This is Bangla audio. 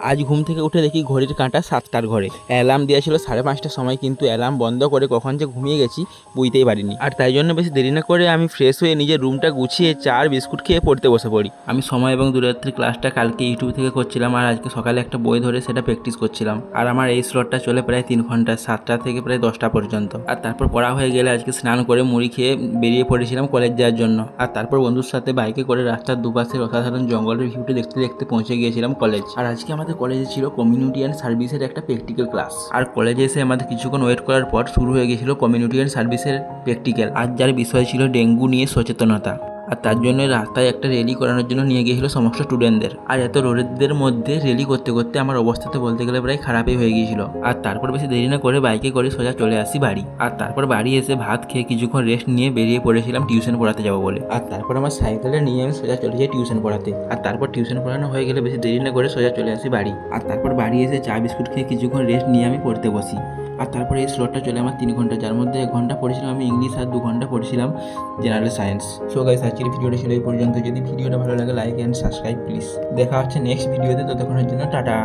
আজ ঘুম থেকে উঠে দেখি ঘড়ির কাঁটা সাতটার ঘরে। অ্যালার্ম দেওয়া ছিল সাড়ে পাঁচটার সময়, কিন্তু অ্যালার্ম বন্ধ করে কখন যে ঘুমিয়ে গেছি বুঝতেই পারিনি। আর তাই জন্য বেশি দেরি না করে আমি ফ্রেশ হয়ে নিজের রুমটা গুছিয়ে চার বিস্কুট খেয়ে পড়তে বসে পড়ি। আমি সময় এবং দূরত্বের ক্লাসটা কালকে ইউটিউব থেকে করছিলাম আর আজকে সকালে একটা বই ধরে সেটা প্র্যাকটিস করছিলাম। আর আমার এই স্লটটা চলে প্রায় তিন ঘণ্টা, সাতটা থেকে প্রায় দশটা পর্যন্ত। আর তারপর পড়া হয়ে গেলে আজকে স্নান করে মুড়ি খেয়ে বেরিয়ে পড়েছিলাম কলেজ যাওয়ার জন্য। আর তারপর বন্ধুর সাথে বাইকে করে রাস্তার দুপাশের অসাধারণ জঙ্গলের ভিউটি দেখতে দেখতে পৌঁছে গিয়েছিলাম কলেজ। আর আজকে আমাদের কলেজে ছিল কমিউনিটি অ্যান্ড সার্ভিসের একটা প্র্যাকটিক্যাল ক্লাস আর কলেজে এসে আমাদের কিছুক্ষণ ওয়েট করার পর শুরু হয়ে গেছিল কমিউনিটি অ্যান্ড সার্ভিসের প্র্যাকটিক্যাল আর যার বিষয় ছিল ডেঙ্গু নিয়ে সচেতনতা। আর তার জন্য রাস্তায় একটা রেলি করানোর জন্য নিয়ে গিয়েছিল সমস্ত স্টুডেন্টদের আর এত রোদের মধ্যে রেলি করতে করতে আমার অবস্থাতে বলতে গেলে প্রায় খারাপই হয়ে গিয়েছিল। আর তারপর বেশি দেরি না করে বাইকে করে সোজা চলে আসি বাড়ি। আর তারপর বাড়ি এসে ভাত খেয়ে কিছুক্ষণ রেস্ট নিয়ে বেরিয়ে পড়েছিলাম টিউশন পড়াতে যাব বলে। আর তারপর আমার সাইকেলে নিয়ে আমি সোজা চলে যাই টিউশন পড়াতে। আর তারপর টিউশন পড়ানো হয়ে গেলে বেশি দেরি না করে সোজা চলে আসি বাড়ি। আর তারপর বাড়ি এসে চা বিস্কুট খেয়ে কিছুক্ষণ রেস্ট নিয়ে আমি পড়তে বসি। আর তারপরে এই স্লটটা চলে আমার তিন ঘণ্টা, যার মধ্যে এক ঘণ্টা পড়েছিলাম আমি ইংলিশ আর দু ঘণ্টা পড়েছিলাম জেনারেল সায়েন্স সো গাইস আজকের ভিডিওটা ছিল এই পর্যন্ত। যদি ভিডিওটা ভালো লাগে লাইক অ্যান্ড সাবস্ক্রাইব প্লিজ দেখা হচ্ছে নেক্সট ভিডিওতে ততক্ষণের জন্য টাটা।